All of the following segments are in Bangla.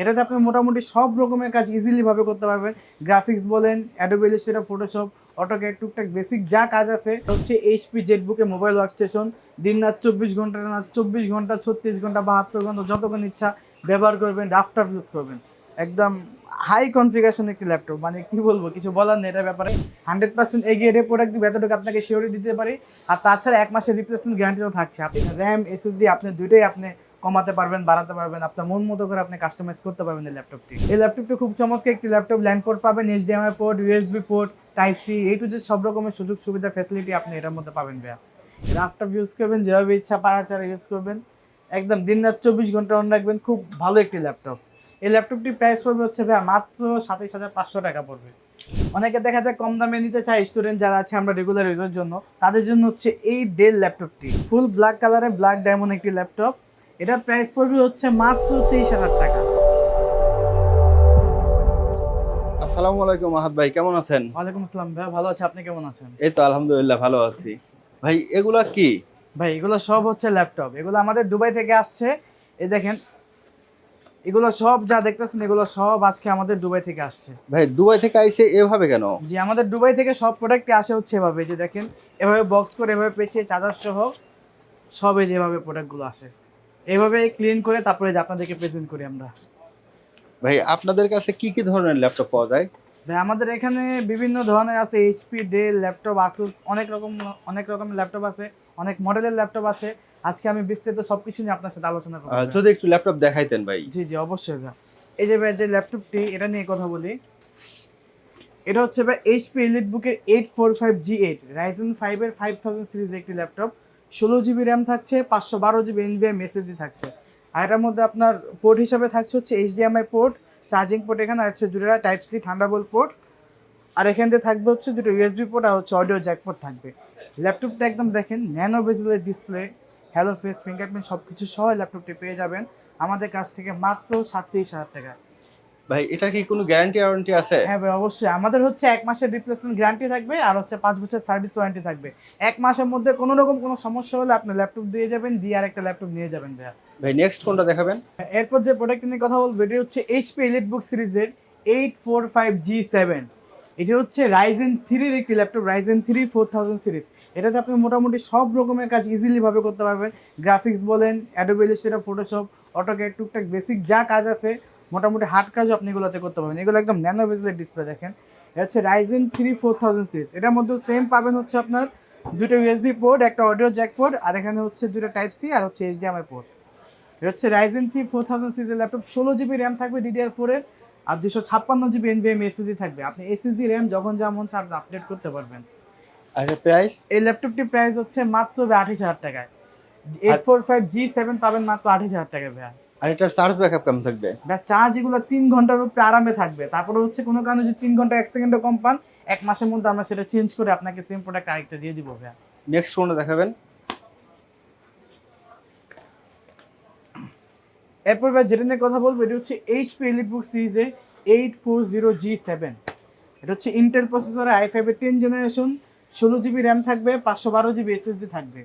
এটাতে আপনি মোটামুটি সব রকমের কাজ ইজিলি ভাবে করতে পারবেন। গ্রাফিক্স বলেন অ্যাডোবি ফটোশপ অটোক্যাড টুকটাক বেসিক যা কাজ আছে হচ্ছে এইচপি জেটবুকের মোবাইল ওয়ার্ক স্টেশন দিন রাত চব্বিশ ঘণ্টা না চব্বিশ ঘণ্টা, ছত্রিশ ঘণ্টা, বাহাত্তর ঘণ্টা, যতক্ষণ ইচ্ছা ব্যবহার করবেন রাফটার ইউজ করবেন। একদম হাই কনফিগারেশন একটি ল্যাপটপ মানে কি বলব, কিছু বলার নেই এটার ব্যাপারে। হান্ড্রেড পার্সেন্ট এগিয়ে রে প্রোডাক্ট দিব এতটুকু আপনাকে শিওরি দিতে পারি। আর তাছাড়া এক মাসের রিপ্লেসমেন্ট গ্যারান্টিও থাকছে। আপনি র্যাম এসএসডি আপনি দুইটাই আপনি কমাতে পারবেন, বাড়াতে পারবেন, আপনার মন মতো করে আপনি কাস্টমাইজ করতে পারবেন এই ল্যাপটপটি এই ল্যাপটপটি খুব চমৎকার একটি ল্যাপটপ ল্যান্ড পোর্ট পাবেন HDMI port USB port type C এই টু যে সব রকমের সুযোগ সুবিধা ফ্যাসিলিটি আপনি এটার মধ্যে পাবেন ভাইয়া। ল্যাপটপ ইউজ করবেন, যেভাবে ইচ্ছা পারাচার ইউজ করবেন। একদম দিন রাত চব্বিশ ঘণ্টা অন রাখবেন, খুব ভালো একটি ল্যাপটপ এই ল্যাপটপটির প্রাইস পড়বে হচ্ছে ভাইয়া মাত্র সাতাইশ হাজার পাঁচশো টাকা পড়বে। অনেকে দেখা যায় কম দামে নিতে চায় স্টুডেন্ট যারা আছে আমরা রেগুলার ইউজের জন্য। তাদের জন্য হচ্ছে এই ডেল ল্যাপটপটি ফুল ব্ল্যাক কালারে ব্ল্যাক ডায়মন্ড একটি ল্যাপটপ এটার প্রাইস পড়বে হচ্ছে মাত্র তেইশ হাজার টাকা। আসসালামু আলাইকুম আহাদ ভাই কেমন আছেন? ওয়ালাইকুম আসসালাম ভাইয়া ভালো আছে আপনি কেমন আছেন? এই তো আলহামদুলিল্লাহ ভালো আছি। ভাই এগুলা কি? ভাই এগুলো সব হচ্ছে ল্যাপটপ। এগুলো আমাদের দুবাই থেকে আসছে। এই দেখেন এগুলো সব যা দেখতেছেন এগুলো সব আজকে আমাদের দুবাই থেকে আসছে। ভাই দুবাই থেকে আইছে এভাবে কেন? যে আমাদের দুবাই থেকে সব প্রোডাক্টই আসে হচ্ছে এভাবে। যে দেখেন এভাবে বক্স করে এভাবে পেঁচিয়ে চার্জার সহ সবে যেভাবে প্রোডাক্টগুলো আসে। এভাবে ক্লিন করে তারপরে যে আপনাদেরকে প্রেজেন্ট করি আমরা। ভাই আপনাদের কাছে কি কি ধরনের ল্যাপটপ পাওয়া যায়? ভাই আমাদের এখানে বিভিন্ন ধরনের আছে এইচপি ডেল ল্যাপটপ আসুস অনেক রকম অনেক রকমের ল্যাপটপ আছে অনেক মডেলের ল্যাপটপ আছে। আজকে আমি বিস্তারিত সবকিছু নিয়ে আপনার সাথে আলোচনা করব। যদি একটু ল্যাপটপ দেখাইতেন ভাই। জি জি অবশ্যই ভাই। এই যে ভাই যে ল্যাপটপটি এটা নিয়ে কথা বলি। এটা হচ্ছে ভাই এইচপি এলিট বুকের eight four five G eight Ryzen ফাইভের ফাইভ থাউজেন্ড সিরিজ একটি ল্যাপটপ ষোলো জিবি র্যাম থাকছে, পাঁচশো বারো জিবি এনবিএম এসএসডি থাকছে। আর এটার মধ্যে আপনার পোর্ট হিসাবে থাকছে হচ্ছে এইচডিএমআই পোর্ট চার্জিং পোর্ট এখানে আছে দুটো টাইপ সি থান্ডারবোল্ট পোর্ট আর এখান থেকে থাকবে হচ্ছে দুটো ইউএসবি পোর্ট আর হচ্ছে অডিও জ্যাক পোর্ট থাকবে। ল্যাপটপটা একদম দেখেন ন্যানো বেজেলের ডিসপ্লে হ্যালো ফেস ফিঙ্গারপ্রিন্ট সব কিছু সহ ল্যাপটপটি পেয়ে যাবেন। আমাদের কাছ থেকে মাত্র সাতত্রিশ হাজার টাকা। ভাই এটা কি কোনো গ্যারান্টি ওয়ারেন্টি আছে? হ্যাঁ ভাই অবশ্যই। আমাদের হচ্ছে এক মাসের রিপ্লেসমেন্ট গ্যারান্টি থাকবে আর হচ্ছে পাঁচ বছর সার্ভিস ওয়ারেন্টি থাকবে। এক মাসের মধ্যে কোনো রকম কোনো সমস্যা হলে আপনি ল্যাপটপ দিয়ে যাবেন দিয়ে আর একটা ল্যাপটপ নিয়ে যাবেন ভাইয়া। ভাই নেক্সট কোনটা দেখাবেন? এরপর যে প্রোডাক্ট নিয়ে কথা বলব এটি হচ্ছে এইচপি এলিট বুক সিরিজের eight four five G seven এটি হচ্ছে রাইজেন থ্রির একটি laptop Ryzen three four thousand series এটাতে আপনি মোটামুটি সব রকমের কাজ ইজিলি ভাবে করতে পারবেন। গ্রাফিক্স বলেন অ্যাডোবি ইলাস্ট্রেটর ফটোশপ অটোক্যাড টুকটাক বেসিক যা কাজ আছে মোটামুটি হার্ড কাজও আপনি এগুলোতে করতে পারবেন। এগুলো একদম ন্যানো বেজেলের ডিসপ্লে দেখেন। এটা হচ্ছে Ryzen three four thousand series এটার মধ্যে সেম পাবেন হচ্ছে আপনার দুটো ইউএসবি পোর্ট একটা অডিও জ্যাক পোর্ট আর এখানে হচ্ছে দুটো টাইপ সি আর হচ্ছে এইচডিএমআই পোর্ট এটা হচ্ছে রাইজেন থ্রি ফোর থাউজেন্ড সিরিজের ল্যাপটপ ষোলো জিবি র্যাম থাকবে ডিডিআর ফোরের আর দুশো ছাপ্পান্ন জিবি এনভিএম এসএসডি থাকবে। আপনি এসএসডি র্যাম যখন যা মন চান আপডেট করতে পারবেন। আর প্রাইস এই ল্যাপটপটির প্রাইস হচ্ছে মাত্র আঠাশ হাজার টাকায়। Eight four five G seven পাবেন মাত্র আঠাশ হাজার টাকায় ভাইয়া। আর এটার চার্জ ব্যাকআপ কেমন থাকবে? ভাই চার্জ এগুলো তিন ঘণ্টার উপরে আরামে থাকবে। তারপরে হচ্ছে কোনো কারণে যদি তিন ঘণ্টা এক সেকেন্ডও কম পান এক মাসের মধ্যে আমরা সেটা চেঞ্জ করে আপনাকে সেম প্রোডাক্ট আরেকটা দিয়ে দিব ভাইয়া। নেক্সট কোনটা দেখাবেন। এরপর ভাই যেটা নিয়ে কথা বলব এটা হচ্ছে এইচপি এলিট বুক সিরিজের eight four zero G seven এটা হচ্ছে ইন্টেল প্রসেসরে আই ফাইভের টেন জেনারেশন ষোলো জিবি র্যাম থাকবে পাঁচশো বারো জিবি এসএসডি থাকবে।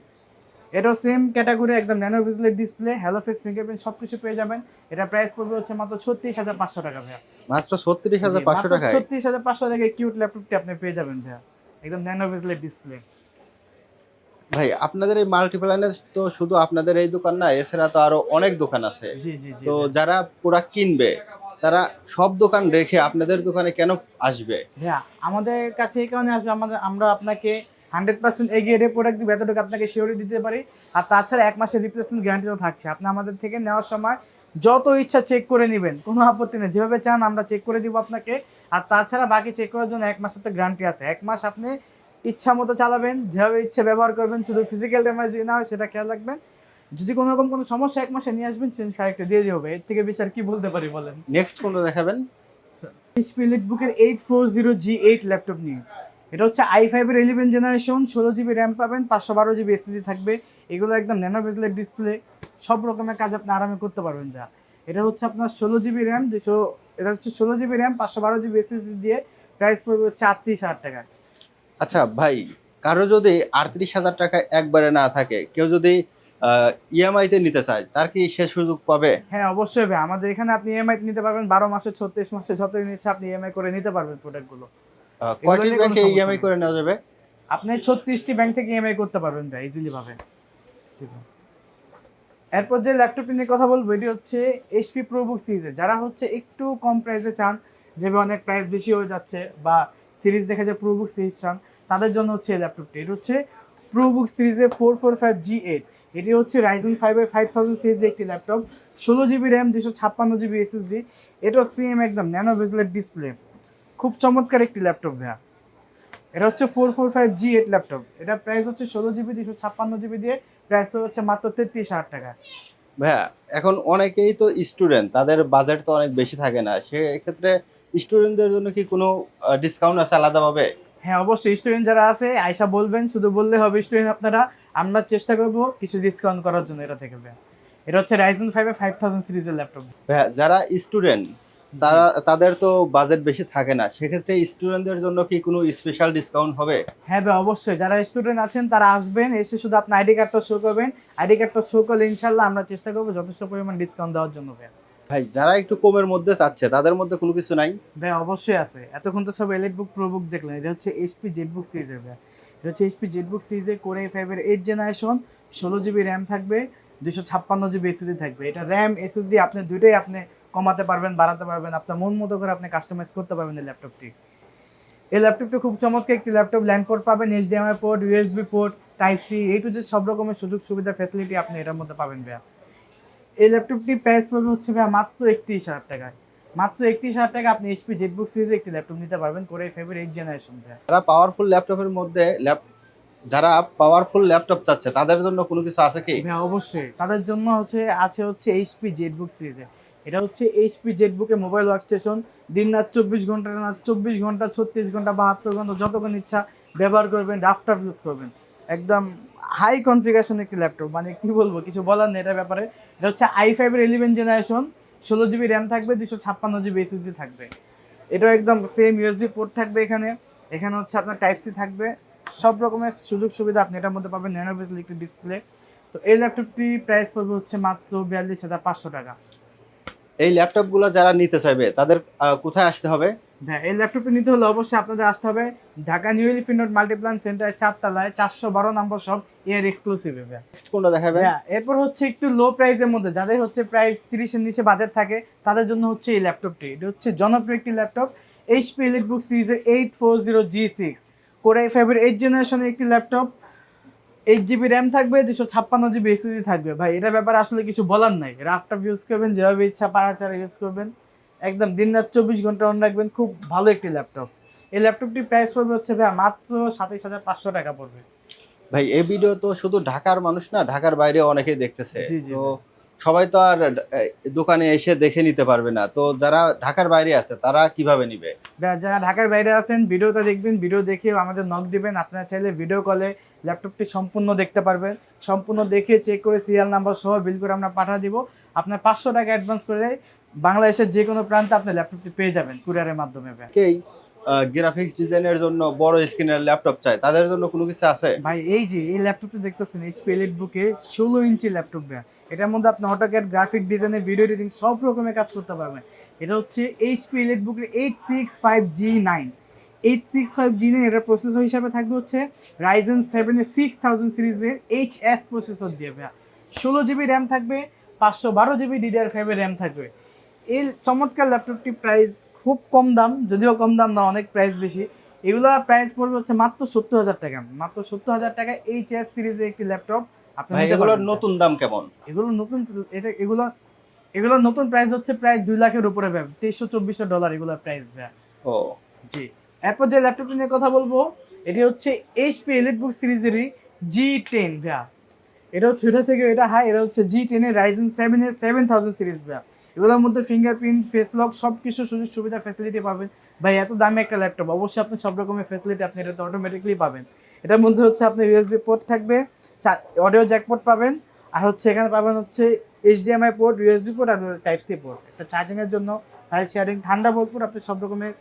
এটাও সেম ক্যাটাগরি একদম ন্যানো বিজলের ডিসপ্লে হ্যালো ফেস ফিঙ্গারপ্রিন্ট সব কিছু পেয়ে যাবেন। এটা প্রাইস পড়বে হচ্ছে মাত্র ছত্রিশ হাজার পাঁচশো টাকা ভাইয়া। মাত্র ছত্রিশ হাজার পাঁচশো টাকা ছত্রিশ হাজার পাঁচশো টাকায় কিউট ল্যাপটপটি আপনি পেয়ে যাবেন ভাইয়া। একদম ন্যানো বিজলের ডিসপ্লে ভাই আপনাদের এই মাল্টিপ্লানে তো শুধু আপনাদের এই দোকান না এছাড়া তো আরও অনেক দোকান আছে। জি জি জি তো যারা প্রোডাক্ট কিনবে তারা সব দোকান রেখে আপনাদের দোকানে কেন আসবে? হ্যাঁ আমাদের কাছে এই কারণে আসবে আমাদের আমরা আপনাকে হান্ড্রেড পার্সেন্ট এগিয়ে রে প্রোডাক্ট দিব এতটুকু আপনাকে শিওরি দিতে পারি। আর তাছাড়া এক মাসের রিপ্লেসমেন্ট গ্যারান্টিও থাকছে। আপনি আমাদের থেকে নেওয়ার সময় যত ইচ্ছা চেক করে নেবেন কোনো আপত্তি নেই। যেভাবে চান আমরা চেক করে দিব আপনাকে। আর তাছাড়া বাকি চেক করার জন্য এক মাসের তো গ্যারান্টি আছে। এক মাস আপনি ইচ্ছা মতো চালাবেন যেভাবে ইচ্ছে ব্যবহার করবেন শুধু ফিজিক্যাল ড্যামেজ যদি না হয় সেটা খেয়াল রাখবেন। যদি কোনো রকম কোনো সমস্যা এক মাসে নিয়ে আসবেন চেঞ্জ কারেক্টে দিয়ে দেবে এর থেকে বেশি আর কি বলতে পারি বলেন? নেক্সট কোনটা দেখাবেন? এইচপি বুকের eight four zero G eight laptop নিয়ে। এটা হচ্ছে আই ফাইভের ইলেভেন জেনারেশন ষোলো জিবি র্যাম পাবেন পাঁচশো বারো জিবি এসএসডি থাকবে। এগুলো একদম ন্যানো বেজলের ডিসপ্লে সব রকমের কাজ আপনি আরামে করতে পারবেন যা। এটা হচ্ছে আপনার ষোলো জিবি র্যাম দুশো এটা হচ্ছে ষোলো জিবি র্যাম পাঁচশো বারো জিবি এসএসডি দিয়ে প্রাইস পড়বে হচ্ছে আটত্রিশ হাজার টাকা। আচ্ছা ভাই কারও যদি আটত্রিশ হাজার টাকা একবারে না থাকে কেউ যদি ইএমআই তে নিতে চায় তার কি সে সুযোগ পাবে? হ্যাঁ অবশ্যই ভাই। আমাদের এখানে আপনি ইএমআই নিতে পারবেন বারো মাসে ছত্রিশ মাসে যতই নিচ্ছে আপনি ইএমআই করে নিতে পারবেন প্রোডাক্টগুলো কয়টি ব্যাংকে ইএমআই করে নেওয়া যাবে? আপনি ছত্রিশটি ব্যাংক থেকে ইএমআই করতে পারবেন ভাই ইজিলি ভাবে। জি ভাই। এরপর যে ল্যাপটপ নিয়ে কথা বলব এটি হচ্ছে এইচপি প্রোবুক সিরিজে যারা হচ্ছে একটু কম প্রাইসে চান যেভাবে অনেক প্রাইস বেশি হয়ে যাচ্ছে বা সিরিজ দেখে যে প্রোবুক সিরিজ চান তাদের জন্য হচ্ছে এই ল্যাপটপটি এটি হচ্ছে প্রোবুক সিরিজে four four five G eight এটি হচ্ছে রাইজেন ফাইভের ফাইভ থাউজেন্ড সিরিজের একটি ল্যাপটপ ষোলো জিবি র্যাম দুশো ছাপ্পান্ন জিবি এসএসডি এটা সেম একদম ন্যানো বেজলের ডিসপ্লে খুব চমৎকার একটি ল্যাপটপ ভাইয়া। এটা হচ্ছে four four five G eight laptop এটা প্রাইস হচ্ছে ষোলো জিবি দুশো ছাপ্পান্ন জিবি দিয়ে প্রাইস পড়ে হচ্ছে মাত্র তেত্রিশ হাজার টাকা। ভাইয়া এখন অনেকেই তো স্টুডেন্ট তাদের বাজেট তো অনেক বেশি থাকে না। সেক্ষেত্রে স্টুডেন্টদের জন্য কি কোনো ডিসকাউন্ট আছে আলাদাভাবে? হ্যাঁ অবশ্যই স্টুডেন্ট যারা আছে আয়সা বলবেন শুধু বললে হবে স্টুডেন্ট আপনারা। আমরা চেষ্টা করব কিছু ডিসকাউন্ট করার জন্য এটা থেকে ভাইয়া। এটা হচ্ছে রাইজেন ফাইভে ফাইভ থাউজেন্ড সিরিজের ল্যাপটপ ভাইয়া যারা স্টুডেন্ট তারা তাদের তো বাজেট বেশি থাকে না। সেক্ষেত্রে স্টুডেন্টদের জন্য কি কোনো স্পেশাল ডিসকাউন্ট হবে? হ্যাঁ ভাই অবশ্যই। যারা স্টুডেন্ট আছেন তারা আসবেন এসে শুধু আপনার আইডি কার্ডটা শো করবেন। আইডি কার্ডটা শো করলে ইনশাল্লাহ আমরা চেষ্টা করব যথেষ্ট পরিমাণ ডিসকাউন্ট দেওয়ার জন্য ভাইয়া ভাই যারা একটু কমের মধ্যে চাচ্ছে তাদের মধ্যে কোনো কিছু নাই? ভাই অবশ্যই আছে। এতক্ষণ তো সব এলিট বুক প্রো বুক দেখলেন। এটা হচ্ছে এইচপি জেড বুক সিরিজের ভাই। এটা হচ্ছে এইচপি জেড বুক সিরিজের কোরে ফাইভের এইট জেনারেশন ষোলো জিবি র্যাম থাকবে দুশো ছাপ্পান্ন জিবি এসএসডি থাকবে। এটা র্যাম এসএসডি আপনি দুটোই আপনি কমাতে পারবেন বাড়াতে পারবেন আপনার মন মতো করে আপনি কাস্টমাইজ করতে পারবেন এই ল্যাপটপটি এই ল্যাপটপটি খুব চমৎকার একটি ল্যাপটপ ল্যান্ড পোর্ট পাবেন HDMI port USB port type C এই টু যে সব রকমের সুযোগ সুবিধা ফ্যাসিলিটি আপনি এটার মধ্যে পাবেন ভাইয়া। এই ল্যাপটপটি প্রাইস পড়বে হচ্ছে ভাইয়া মাত্র একত্রিশ হাজার টাকায়। মাত্র একত্রিশ হাজার টাকা আপনি এইচপি জেটবুক সিরিজে একটি ল্যাপটপ নিতে পারবেন করে ফেভার এইট জেনারেশন ভাইয়া। যারা পাওয়ারফুল ল্যাপটপের মধ্যে ল্যাপ যারা পাওয়ারফুল ল্যাপটপ চাচ্ছে তাদের জন্য কোনো কিছু আছে কি? হ্যাঁ অবশ্যই। তাদের জন্য হচ্ছে আছে হচ্ছে এইচপি জেটবুক সিরিজে এটা হচ্ছে এইচপি জেটবুকে মোবাইল ওয়ার্ক স্টেশন দিন রাত চব্বিশ ঘণ্টা না চব্বিশ ঘণ্টা, ছত্রিশ ঘণ্টা, বাহাত্তর ঘণ্টা, যতক্ষণ ইচ্ছা ব্যবহার করবেন রাফটার ইউজ করবেন। একদম হাই কনফিগারেশন একটি ল্যাপটপ মানে কি বলব, কিছু বলার নেই এটার ব্যাপারে। এটা হচ্ছে আই ফাইভের ইলেভেন জেনারেশন ষোলো জিবি র্যাম থাকবে দুশো ছাপ্পান্ন জিবি এসএসডি থাকবে। এটাও একদম সেম ইউএসবি পোর্ট থাকবে এখানে। এখানে হচ্ছে আপনার টাইপ সি থাকবে। সব রকমের সুযোগ সুবিধা আপনি এটার মধ্যে পাবেন। ন্যানো বেজেল একটি ডিসপ্লে তো এই ল্যাপটপটি প্রাইস পড়বে হচ্ছে মাত্র বিয়াল্লিশ হাজার পাঁচশো টাকা। এই ল্যাপটপগুলো যারা নিতে চাইবে তাদের কোথায় আসতে হবে? হ্যাঁ এই ল্যাপটপটি নিতে হলে অবশ্যই আপনাদের আসতে হবে Dhaka new elephant road Multiplan centre চারতলায় চারশো বারো নম্বর সব এর এক্সক্লুসিভ কোনটা দেখাবেন? হ্যাঁ এরপর হচ্ছে একটু লো প্রাইসের মধ্যে যাদের হচ্ছে প্রাইস তিরিশের নিচে বাজেট থাকে তাদের জন্য হচ্ছে এই ল্যাপটপটি। এটা হচ্ছে জনপ্রিয় একটি ল্যাপটপ এইচপি ইলেকট্রিক সিরিজের eight four zero G six core i ফাইভের এইট জেনারেশনের একটি ল্যাপটপ এইট জিবি র্যাম থাকবে দুশো ছাপ্পান্ন জিবি এসএসডি থাকবে। ভাই এটা ব্যাপারে আসলে কিছু বলার নাই। রাফটাপ ইউজ করবেন যেভাবে ইচ্ছা পাড়াচাড়া ইউজ করবেন। একদম দিন রাত চব্বিশ ঘণ্টা অন রাখবেন খুব ভালো একটি ল্যাপটপ এই ল্যাপটপটি প্রাইস পড়বে হচ্ছে ভাই মাত্র সাতাইশ হাজার পাঁচশো টাকা পড়বে। ভাই এই ভিডিও তো শুধু ঢাকার মানুষ না ঢাকার বাইরে অনেকেই দেখতেছে। জি, জি, তো। সবাই তো আর দোকানে এসে দেখে নিতে পারবে না। তো যারা ঢাকার বাইরে আছে তারা কীভাবে নিবে? যারা ঢাকার বাইরে আছেন ভিডিওটা দেখবেন ভিডিও দেখে আমাদের নক দিবেন। আপনারা চাইলে ভিডিও কলে ল্যাপটপটি সম্পূর্ণ দেখতে পারবেন। সম্পূর্ণ দেখে চেক করে সিরিয়াল নাম্বার সহ বিল করে আমরা পাঠা দিব। আপনার পাঁচশো টাকা অ্যাডভান্স করে বাংলাদেশের যে কোনো প্রান্তে আপনি ল্যাপটপটি পেয়ে যাবেন কুরিয়ারের মাধ্যমে। কেই গ্রাফিক্স ডিজাইনের জন্য বড় স্ক্রিনের ল্যাপটপ চাই তাদের জন্য কোনো কিছু আছে? ভাই এই যে এই ল্যাপটপটি দেখতেছেন এইচপি এলিট বুকে ষোলো ইঞ্চি ল্যাপটপ ভাই। এটার মধ্যে আপনি অটোক্যাড গ্রাফিক ডিজাইনের ভিডিও এডিটিং সব রকমের কাজ করতে পারবেন। এটা হচ্ছে এইচপি বুকের eight six five G nine eight six five G nine এটার প্রসেসর হিসাবে থাকবে হচ্ছে রাইজেন সেভেনের সিক্স থাউজেন্ড সিরিজের এইচ এস প্রসেসর দিয়ে ভাইয়া। ষোলো জিবি র্যাম থাকবে, পাঁচশো বারো জিবি ডিডিআর ফাইভের র্যাম থাকবে। এই চমৎকার ল্যাপটপটি প্রাইস খুব কম দাম, যদিও কম দাম না, অনেক প্রাইস বেশি। এগুলা প্রাইস পড়বে হচ্ছে মাত্র সত্তর হাজার টাকা। মাত্র সত্তর হাজার টাকা এইচ এস সিরিজের একটি ল্যাপটপ ভাই নিতে এগুলোর পারবেন। নতুন দাম কেমন? এগুলো নতুন এটা এগুলো এগুলোর নতুন প্রাইস হচ্ছে প্রায় দুই লাখের উপরে ভাই। তেইশশো চব্বিশশো ডলার এগুলোর প্রাইস ভাই। ও। জি। এরপর যে ল্যাপটপটি নিয়ে কথা বলব এটি হচ্ছে এইচপি এলিটবুক সিরিজেরই জি টেন ভাইয়া। এটা হচ্ছে এটা থেকে এটা হাই এটা হচ্ছে জি টেনের রাইজেন সেভেনের সেভেন থাউজেন্ড সিরিজ ভাইয়া। এগুলোর মধ্যে ফিঙ্গারপ্রিন্ট ফেস লক সব কিছু সুযোগ সুবিধা ফ্যাসিলিটি পাবেন। ভাই এত দামি একটা ল্যাপটপ অবশ্যই আপনি সব রকমের ফ্যাসিলিটি আপনি এটাতে অটোমেটিকলি পাবেন। এটার মধ্যে হচ্ছে আপনার ইউএসবি পোর্ট থাকবে। অডিও জ্যাক পোর্ট পাবেন। আর হচ্ছে এখানে পাবেন হচ্ছে এইচডিএমআই পোর্ট ইউএসবি পোর্ট আর টাইপ সি পোর্ট একটা চার্জিংয়ের জন্য ফাইল শেয়ারিং ঠান্ডা পোর্ট আপনি সব রকমের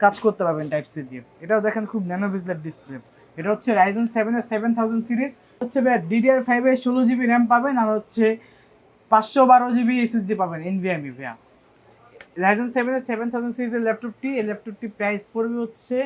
কাজ করতে পারবেন টাইপ সি দিয়ে। এটাও দেখেন খুব ন্যানো বিজলার ডিসপ্লে এটা হচ্ছে রাইজেন সেভেনের সেভেন থাউজেন্ড সিরিজ হচ্ছে ডিডিআর ফাইভের ষোলো জিবি র্যাম পাবেন আর হচ্ছে পাঁচশো বারো জিবি এসএসডি পাবেন এনভিএমই ভাইয়া। রাইজেন সেভেনের সেভেন থাউজেন্ড সিরিজের ল্যাপটপটি এই ল্যাপটপটি প্রাইস পড়বে হচ্ছে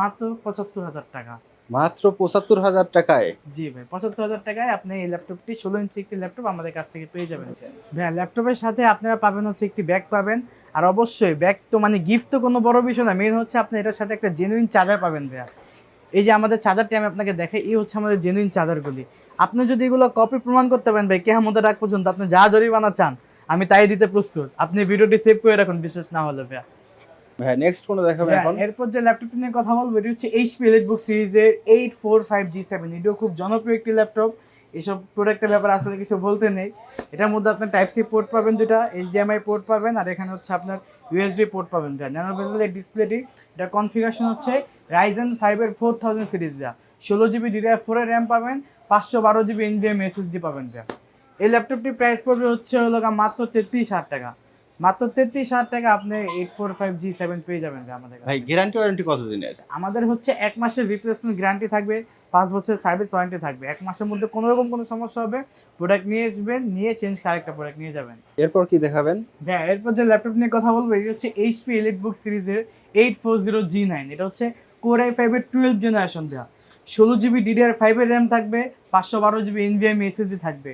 মাত্র পঁচাত্তর হাজার টাকা। মাত্র পঁচাত্তর হাজার টাকায়। জি ভাই, পঁচাত্তর হাজার টাকায় আপনি এই ল্যাপটপটি, ষোলো ইঞ্চি একটি ল্যাপটপ আমাদের কাছ থেকে পেয়ে যাবেন। ভাইয়া, ল্যাপটপের সাথে আপনারা পাবেন হচ্ছে একটি ব্যাগ পাবেন। আর অবশ্যই ব্যাগ তো মানে গিফট তো কোনো বড় বিষয় না মেন হচ্ছে আপনি এটার সাথে একটা জেনুইন চার্জার পাবেন ভাইয়া। এই যে আমাদের চার্জারটি আমি আপনাকে দেখাই, এই হচ্ছে আমাদের জেনুইন চার্জারগুলি আপনি যদি এগুলো কপি প্রমাণ করতে পারেন ভাই কেহামতের আগ পর্যন্ত আপনি যা জরিমানা চান, আমি তাই দিতে প্রস্তুত। আপনি ভিডিওটি সেভ করে রাখুন বিশেষ না হলে ভাইয়া। ভাই নেক্সট কোনটা দেখাবেন হ্যাঁ, এখন? এরপর যে ল্যাপটপটি নিয়ে কথা বলব এটি হচ্ছে এইচপি এলিটবুক সিরিজের eight four five G seven এটিও খুব জনপ্রিয় একটি ল্যাপটপ এসব প্রোডাক্টের ব্যাপারে আসলে কিছু বলতে নেই। এটার মধ্যে আপনার টাইপ সি পোর্ট পাবেন দুটা এইচডিএমআই পোর্ট পাবেন আর এখানে হচ্ছে আপনার ইউএসবি পোর্ট পাবেন ন্যানো বেজেলের ডিসপ্লেটি এটা কনফিগারেশন হচ্ছে রাইজেন ফাইভের ফোর থাউজেন্ড সিরিজ দেওয়া ষোলো জিবি ডিডিআর ফোরের র্যাম পাবেন পাঁচশো বারো জিবি এনভিএম এসএসডি পাবেন ভাইয়া। এই ল্যাপটপটির প্রাইস পড়বে হচ্ছে হলো মাত্র তেত্রিশ হাজার টাকা। মাত্র তেত্রিশ হাজার টাকা আপনি eight four five G seven পেয়ে যাবেন আমাদের কাছে। ভাই গ্যারান্টি ওয়ারেন্টি কতদিনের আমাদের হচ্ছে এক মাসের রিপ্লেসমেন্ট গ্যারান্টি থাকবে পাঁচ বছরের সার্ভিস ওয়ারেন্টি থাকবে। এক মাসের মধ্যে কোনো রকম কোনো সমস্যা হবে প্রোডাক্ট নিয়ে আসবেন নিয়ে চেঞ্জ করে আরেকটা প্রোডাক্ট নিয়ে যাবেন। এরপর কি দেখাবেন? হ্যাঁ এরপর যে ল্যাপটপ নিয়ে কথা বলব এই হচ্ছে এইচপি এলিট বুক সিরিজের eight four zero G nine এটা হচ্ছে কোর আই ফাইভের টুয়েলভ জেনারেশন দেওয়া ষোলো জিবি ডিডিআর ফাইভের র্যাম থাকবে পাঁচশো বারো জিবি এনভিএম এসএসডি থাকবে।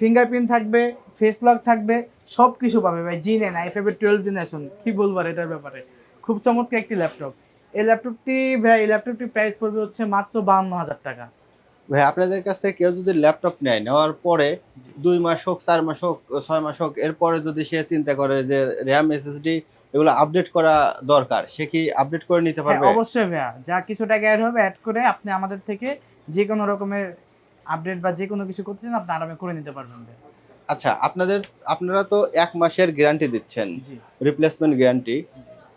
ফিঙ্গারপ্রিন্ট থাকবে ফেস লক থাকবে সব কিছু পাবে ভাই জি নাইন আই ফাইভের টুয়েলভ জেনারেশন কি বলব এটার ব্যাপারে। খুব চমৎকার একটি ল্যাপটপ এই ল্যাপটপটি ভাই এই ল্যাপটপটি প্রাইস পড়বে হচ্ছে মাত্র বাহান্ন হাজার টাকা। ভাই আপনাদের কাছ থেকে কেউ যদি ল্যাপটপ নেয় নেওয়ার পরে দুই মাস হোক চার মাস হোক ছয় মাস হোক এরপরে যদি সে চিন্তা করে যে র্যাম এসএসডি এগুলো আপডেট করা দরকার সে কি আপডেট করে নিতে হ্যাঁ পারবে? অবশ্যই ভাইয়া। যা কিছু টাকা অ্যাড হবে অ্যাড করে আপনি আমাদের থেকে যে কোনো রকমের আপডেট বা যে কোনো কিছু করতে চান আপনি আরামে করে নিতে পারবেন আচ্ছা আপনাদের আপনারা তো এক মাসের গ্যারান্টি দিচ্ছেন রিপ্লেসমেন্ট গ্যারান্টি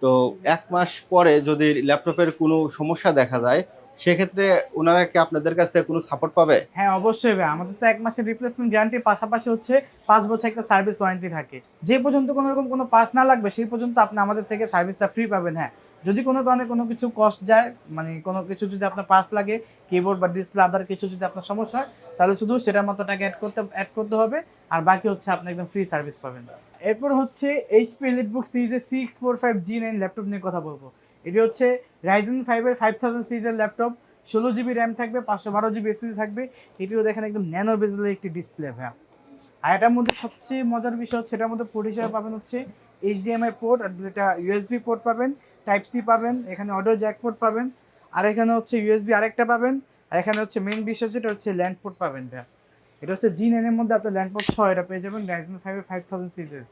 তো এক মাস পরে যদি ল্যাপটপের কোনো সমস্যা দেখা যায় সেক্ষেত্রে ওনারা কি আপনাদের কাছ থেকে কোনো সাপোর্ট পাবে? হ্যাঁ অবশ্যই ভাই। আমাদের তো এক মাসের রিপ্লেসমেন্ট গ্যারান্টির পাশাপাশি হচ্ছে পাঁচ বছর একটা সার্ভিস ওয়ারেন্টি থাকে। যে পর্যন্ত কোনো রকম কোনো পাস না লাগবে সেই পর্যন্ত আপনি আমাদের থেকে সার্ভিসটা ফ্রি পাবেন হ্যাঁ। যদি কোনো কারণে কোনো কিছু কস্ট যায় মানে কোনো কিছু যদি আপনার পাস লাগে কিবোর্ড বা ডিসপ্লে আদার কিছু যদি আপনার সমস্যা হয়, তাহলে শুধু সেটার মতো টাকা অ্যাড করতে অ্যাড করতে হবে। আর বাকি হচ্ছে আপনি একদম ফ্রি সার্ভিস পাবেন। এরপর হচ্ছে এইচপি এলিটবুক সিরিজের six four five G nine laptop নিয়ে কথা বলব। এটি হচ্ছে রাইজেন ফাইভের ফাইভ থাউজেন্ড সিরিজের ল্যাপটপ ষোলো জিবি র্যাম থাকবে, পাঁচশো বারো জিবি এসএসডি থাকবে। এটিও দেখেন একদম ন্যানো বেজেলের একটি ডিসপ্লে ভাইয়া। আর এটার মধ্যে সবচেয়ে মজার বিষয় হচ্ছে, এটার মধ্যে পোর্ট হিসেবে পাবেন হচ্ছে এইচডিএমআই পোর্ট আর যেটা ইউএসবি পোর্ট পাবেন। টাইপ সি পাবেন, এখানে অডিও জ্যাক পোর্ট পাবেন, আর এখানে হচ্ছে ইউএসবি আরেকটা পাবেন, আর এখানে হচ্ছে মেন বিষয় যেটা হচ্ছে ল্যান্ড পোর্ট পাবেন ভাইয়া। এটা হচ্ছে জি নাইনের মধ্যে আপনার ল্যান্ড পোর্ট ছয়, এটা পেয়ে যাবেন রাইজেন ফাইভের ফাইভ থাউজেন্ড সিরিজের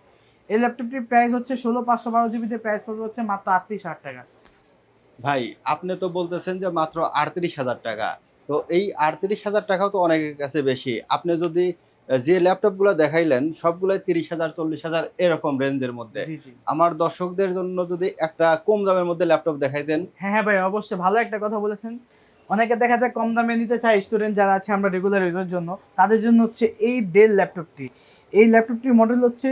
এই ল্যাপটপটির প্রাইস হচ্ছে ষোলো পাঁচশো বারো জিবিতে প্রাইস পড়বে হচ্ছে মাত্র আটত্রিশ হাজার টাকা। ভাই, আপনি তো বলতেছেন যে মাত্র আটত্রিশ হাজার টাকা। তো এই আটত্রিশ হাজার টাকাও তো অনেকের কাছে বেশি। আপনি যদি যে ল্যাপটপগুলো দেখাইলেন সবগুলোই তিরিশ হাজার চল্লিশ হাজার এরকম রেঞ্জের মধ্যে। আমার দর্শকদের জন্য যদি একটা কম দামের মধ্যে ল্যাপটপ দেখাইতেন হ্যাঁ হ্যাঁ ভাই অবশ্যই। ভালো একটা কথা বলেছেন। অনেকে দেখা যায় কম দামে নিতে চায় স্টুডেন্ট যারা আছে আমরা রেগুলার ইউজের জন্য। তাদের জন্য হচ্ছে এই ডেল ল্যাপটপটি। এই ল্যাপটপটির মডেল হচ্ছে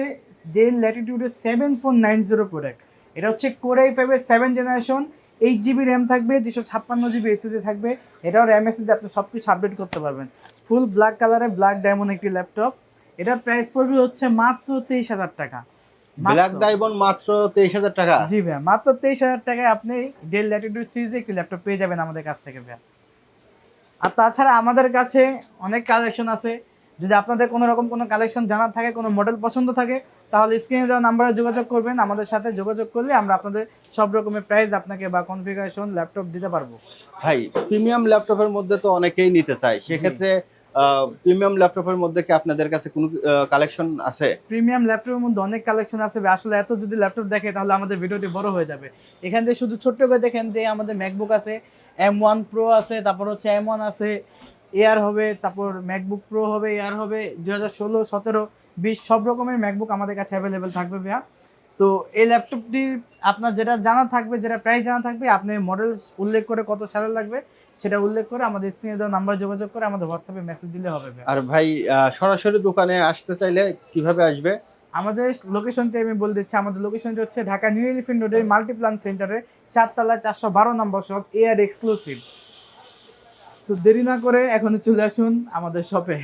Dell ল্যাটিটিউডের seven four nine zero product এটা হচ্ছে কোরাই ফাইভের seven generation eight GB RAM থাকবে দুশো ছাপ্পান্ন জিবি এসএসডি থাকবে। এটাও র্যাম এসএসডি আপনি সব কিছু আপডেট করতে পারবেন। ফুল ব্ল্যাক কালারের ব্ল্যাক ডায়মন্ড একটি ল্যাপটপ। এটার প্রাইস পড়বে হচ্ছে মাত্র তেইশ হাজার টাকা। ব্ল্যাক ডায়মন্ড মাত্র তেইশ হাজার টাকা? জি ভাইয়া মাত্র তেইশ হাজার টাকায় আপনি ডেল ল্যাটিটিউড সিরিজে একটি ল্যাপটপ পেয়ে যাবেন আমাদের কাছ থেকে ভাইয়া আর তাছাড়া আমাদের কাছে অনেক কালেকশন আছে। যদি আপনাদের কোনো রকম কোনো কালেকশন জানার থাকে কোনো মডেল পছন্দ থাকে তাহলে স্ক্রিনে দেওয়া নাম্বারে যোগাযোগ করবেন। আমাদের সাথে যোগাযোগ করলে আমরা আপনাদের সব রকমের প্রাইস আপনাকে বা কনফিগারেশন ল্যাপটপ দিতে পারব। ভাই প্রিমিয়াম ল্যাপটপের মধ্যে তো অনেকেই নিতে চায়। সেক্ষেত্রে প্রিমিয়াম ল্যাপটপের মধ্যে কি আপনাদের কাছে কোনো কালেকশন আছে? প্রিমিয়াম ল্যাপটপের মধ্যে অনেক কালেকশন আছে আসলে এত যদি ল্যাপটপ দেখে, তাহলে আমাদের ভিডিওটি বড় হয়ে যাবে। এখান থেকে শুধু ছোট্ট করে দেখেন যে আমাদের ম্যাকবুক আছে এম ওয়ান প্রো আছে, তারপর হচ্ছে এম ওয়ান আছে এয়ার হবে, তারপর ম্যাকবুক প্রো হবে এয়ার হবে, দুই হাজার ষোলো, সতেরো, বিশ, সব রকমের ম্যাকবুক আমাদের কাছে অ্যাভেলেবেল থাকবে ভাইয়া। তো এই ল্যাপটপটির আপনার যেটা জানা থাকবে যেটা প্রাইস জানা থাকবে আপনি মডেল উল্লেখ করে কত স্যালার লাগবে সেটা উল্লেখ করে আমাদের স্ক্রিনে দেওয়া নাম্বার যোগাযোগ করে আমাদের হোয়াটসঅ্যাপে মেসেজ দিলে হবে আর ভাই সরাসরি দোকানে আসতে চাইলে কীভাবে আসবে? আমাদের লোকেশনটি আমি বলে দিচ্ছি আমাদের লোকেশনটি হচ্ছে ঢাকা নিউ এলিফেন্ট রোডের মাল্টিপ্লান সেন্টারে চারতলা চারশো বারো নম্বর শপ এয়ার এক্সক্লুসিভ তো দেরি না করে এখন চলে আসুন আমাদের শপে